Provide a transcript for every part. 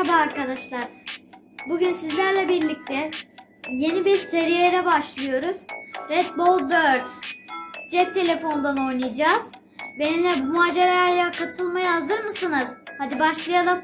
Merhaba arkadaşlar. Bugün sizlerle birlikte yeni bir seriyere başlıyoruz. Red Bull 4. Cep telefondan oynayacağız. Benimle bu maceraya katılmaya hazır mısınız? Hadi başlayalım.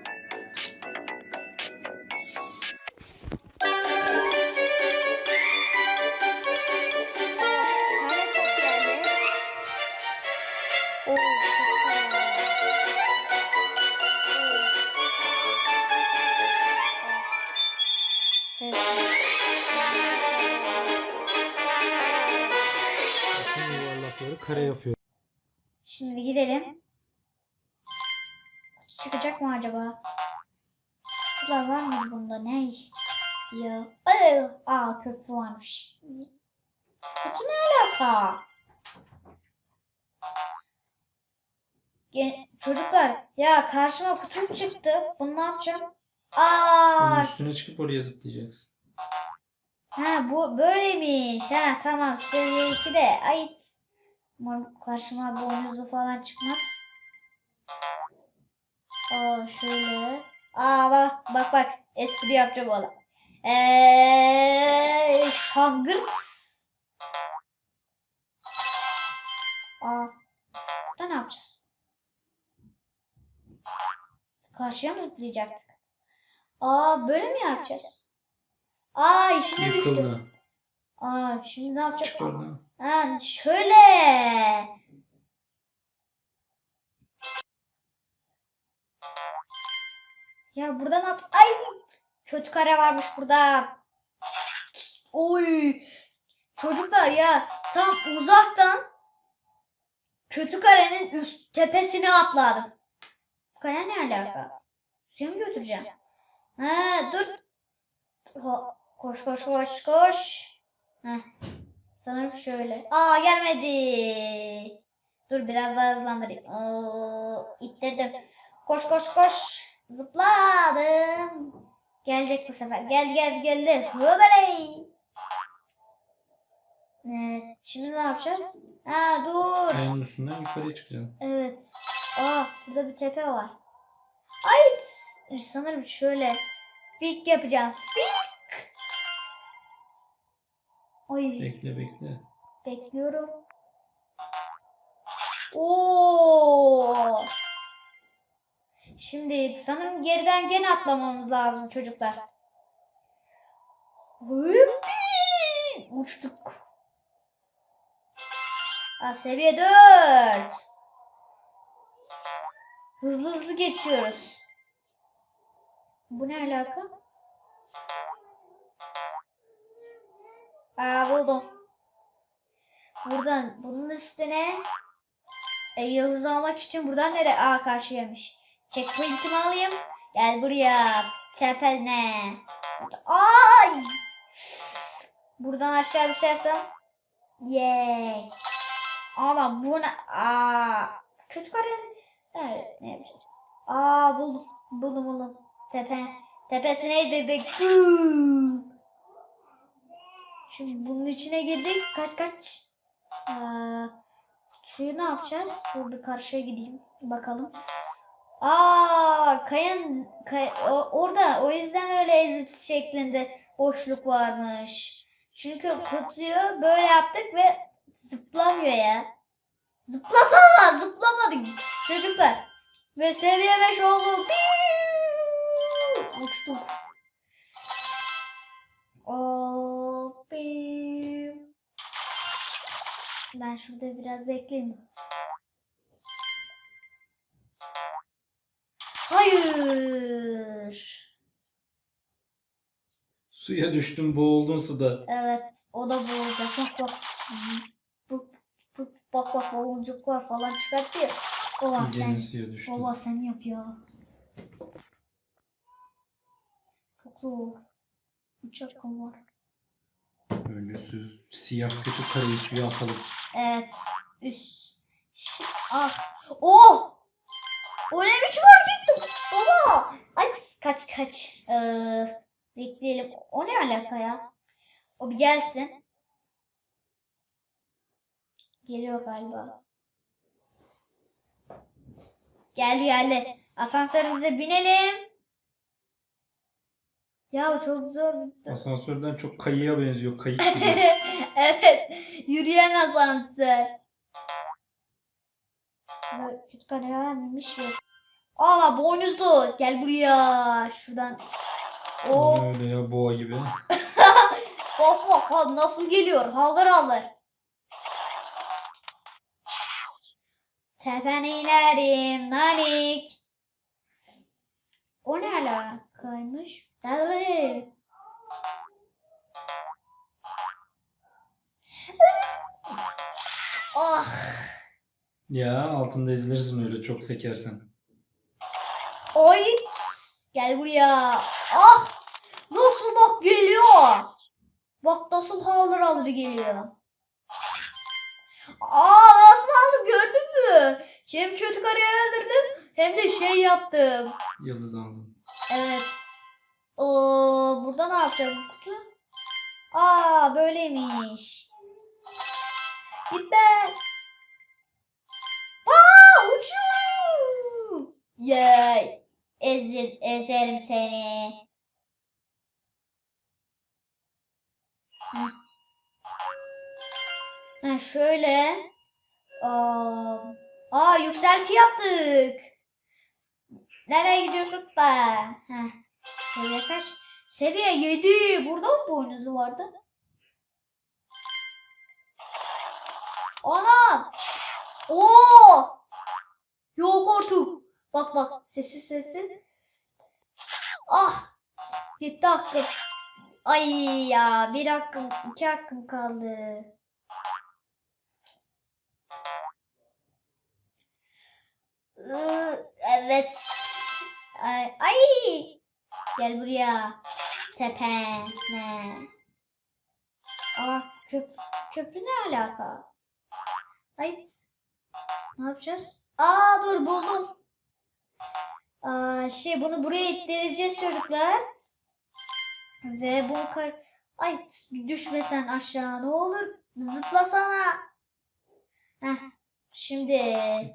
Yuvarlakları kare yapıyor. Şimdi gidelim. Kutu çıkacak mı acaba? Kutular var mı bunda? Ne? Ya. Ay, Aa köprü varmış. Kutu ne alaka? Çocuklar ya karşıma kutu çıktı. Bunu ne yapacağım? Aa Bunun üstüne çıkıp oraya zıplayacaksın. Ha bu böyleymiş. Ha tamam seviye 2'de ait. Umarım karşıma boynuzlu falan çıkmaz. Aa şöyle. Aa bak bak bak. Espri yapacağım oğlum. Eee şangırt. Aa. Da ne yapacağız? Karşıya mı zıplayacaktık? Aa böyle mi yapacağız? Aa işine düştü. Aa şimdi ne yapacağız? Çık oradan. Ha şöyle. Ya burada ne yap? Ay! Kötü kare varmış burada. Oy! Çocuklar ya tam uzaktan kötü karenin üst tepesine atladım. Bu kaya ne alaka? Seni mi götüreceğim? Ha dur. Ho- Koş koş koş koş. Heh. Sanırım şöyle. Aa gelmedi. Dur biraz daha hızlandırayım. Oo, ittirdim. Koş koş koş. Zıpladım. Gelecek bu sefer. Gel gel geldi. Hıbeley. Ne? Şimdi ne yapacağız? Ha dur. Kayanın üstünden yukarıya çıkacaksın. Evet. Aa burada bir tepe var. Ay sanırım şöyle fik yapacağım. Fik. Ay. Bekle bekle. Bekliyorum. Oo. Şimdi sanırım geriden gene atlamamız lazım çocuklar. Uçtuk. Aa, seviye 4. Hızlı hızlı geçiyoruz. Bu ne alaka? Aa buldum. Buradan bunun üstüne e, yıldız almak için buradan nereye? Aa karşıyaymış. Checkpoint'imi alayım. Gel buraya. Tepene. Ay! Buradan aşağı düşersem. Yay. Ana bu ne? Aa. Kötü kare. Evet, ne yapacağız? Aa buldum. Buldum buldum. Tepe. Tepesine dedik. Şimdi bunun içine girdik. Kaç kaç. Aa, suyu ne yapacağız? Dur bir karşıya gideyim. Bakalım. Aa, kayan, kay, o- orada o yüzden öyle elips şeklinde boşluk varmış. Çünkü kutuyu böyle yaptık ve zıplamıyor ya. Zıplasana zıplamadık çocuklar. Ve seviye 5 oldu. Uçtuk. Piu. Ben şurada biraz bekleyeyim. Hayır. Suya düştün boğuldun suda. Evet, o da boğulacak. Bak bak. Bu, bu, bak bak baloncuklar falan çıkarttı ya. Baba sen, suya düştün. baba sen yap ya. Çok zor. Hakkım var. Su, siyah kötü kareyi suya atalım. Evet. Üst. Ah. Oh! O ne biçim hareketti? Baba. Ay kaç kaç. Ee, bekleyelim. O ne alaka ya? O bir gelsin. Geliyor galiba. Geldi geldi. Asansörümüze binelim. Ya çok zor bitti. Asansörden çok kayıya benziyor. Kayık gibi. evet. Yürüyen asansör. Kötü kare vermemiş ya. Aa boynuzlu. Gel buraya. Şuradan. O öyle ya boğa gibi. bak bak ha, nasıl geliyor. Haldır haldır. Tepene inerim nanik. O ne alakaymış? Hadi. Oh. Ya altında ezilirsin öyle çok sekersen. Oy. Gel buraya. Ah. Nasıl bak geliyor. Bak nasıl haldır haldır geliyor. Aa nasıl aldım gördün mü? Hem kötü karıya öldürdüm hem de şey yaptım. Yıldız aldın. Evet. Oo, burada ne yapacağım bu kutu? Aa böyleymiş. Git be. Aa uçuyorum. Yay. Ezir, ezerim seni. Heh. Heh, şöyle. Aa, aa yükselti yaptık. Nereye gidiyorsun da? Seviye kaç? Seviye 7. Burada mı boynuzu vardı? Ana! Oo! Yok artık. Bak bak sessiz sessiz. Ah! Gitti hakkım. Ay ya bir hakkım iki hakkım kaldı. Evet. Ay, ay. Gel buraya. Tepene. Aa köp köprü ne alaka? Ay. Ne yapacağız? Aa dur buldum. Aa, şey bunu buraya ittireceğiz çocuklar. Ve bu kar... Ay düşmesen aşağı ne olur. Zıplasana. Heh. Şimdi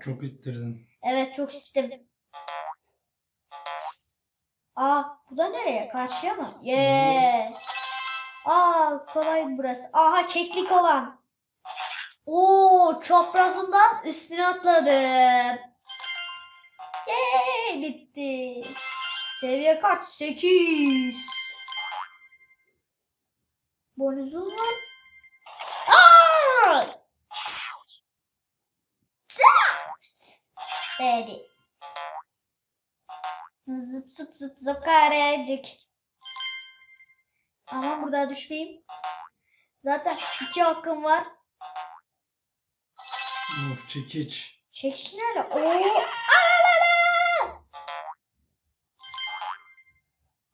Çok ittirdin. Evet çok istedim. Aa bu da nereye? Karşıya mı? Yee. Aa kolay burası. Aha keklik olan. Oo çaprazından üstüne atladım. Yee bitti. Seviye kaç? 8. Bonusum var. Aa! Dedi. Zıp zıp zıp zıp karecik. Ama burada düşmeyeyim. Zaten iki hakkım var. Of çekiç. Çekiş nerede? Oo! Alala!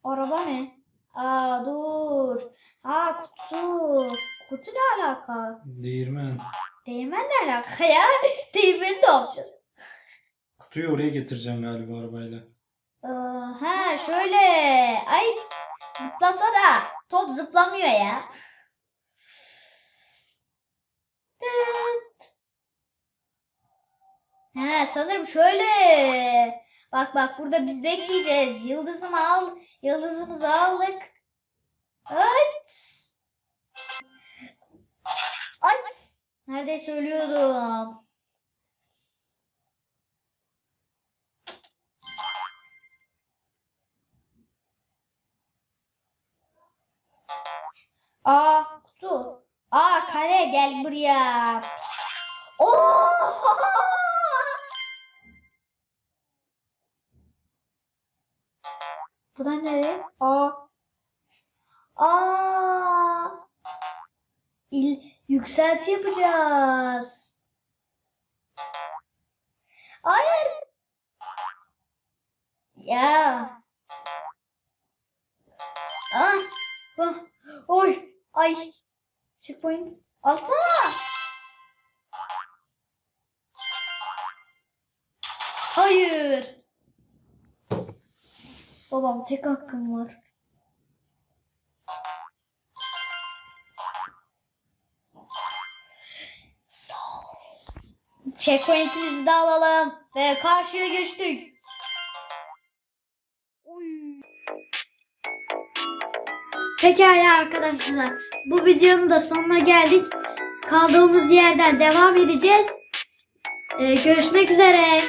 Araba ne? Aa dur. Aa kutu. Kutu ne alaka? Değirmen. Değirmen ne alaka ya? Değirmeni ne yapacağız? Kutuyu oraya getireceksin galiba arabayla. Ee, ha şöyle. Ay zıplasana. Top zıplamıyor ya. Ha sanırım şöyle. Bak bak burada biz bekleyeceğiz. Yıldızımı al. Yıldızımızı aldık. Ay. Ay. Neredeyse ölüyordum. Aa kutu. Aa kare gel buraya. Oo! Bu da ne? Aa. Aa. İl, yükselti yapacağız. Hayır. Ya. Ah. Ah. Oy. Ay. Checkpoint. Alsana. Hayır. Babam tek hakkım var. Checkpoint'imizi de alalım. Ve karşıya geçtik. Pekala arkadaşlar. Bu videonun da sonuna geldik. Kaldığımız yerden devam edeceğiz. Ee, görüşmek üzere.